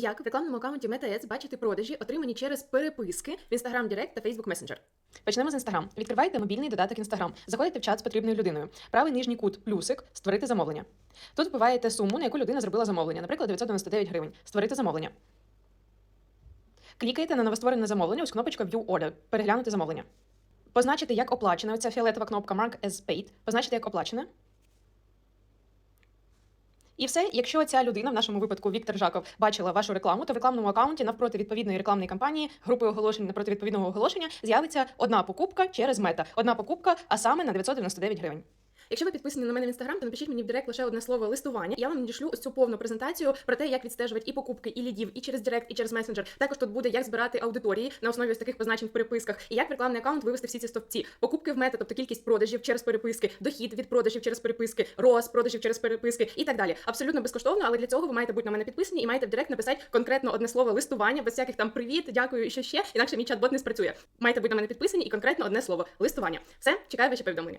Як в рекламному аккаунті Meta Ads бачити продажі, отримані через переписки в Instagram Direct та Facebook Messenger? Почнемо з Instagram. Відкривайте мобільний додаток Instagram. Заходите в чат з потрібною людиною. Правий нижній кут плюсик створити замовлення. Тут вбиваєте суму, на яку людина зробила замовлення, наприклад, 999 гривень. Створити замовлення. Клікаєте на новостворене замовлення, ось кнопочка View Order, переглянути замовлення. Позначити як оплачене, оця фіолетова кнопка Mark as paid, позначити як оплачене. І все, якщо ця людина, в нашому випадку Віктор Жаков, бачила вашу рекламу, то в рекламному акаунті навпроти відповідної рекламної кампанії, групи оголошень напроти відповідного оголошення з'явиться одна покупка через мета. Одна покупка, а саме на 999 гривень. Якщо ви підписані на мене в Instagram, то напишіть мені в Директ лише одне слово листування. Я вам надішлю ось цю повну презентацію про те, як відстежувати і покупки, і лідів, і через Директ, і через месенджер. Також тут буде як збирати аудиторії на основі ось таких позначень в переписках, і як в рекламний аккаунт вивести всі ці стовпці. Покупки в мета, тобто кількість продажів через переписки, дохід від продажів через переписки, рост продажів через переписки і так далі. Абсолютно безкоштовно, але для цього ви маєте бути на мене підписані і маєте в Директ написати конкретно одне слово листування, без всяких там привіт, дякую і що ще, інакше мій чат-бот не спрацює. Маєте бути на мене підписані і конкретно одне слово листування. Все, чекаю ваші повідомлення.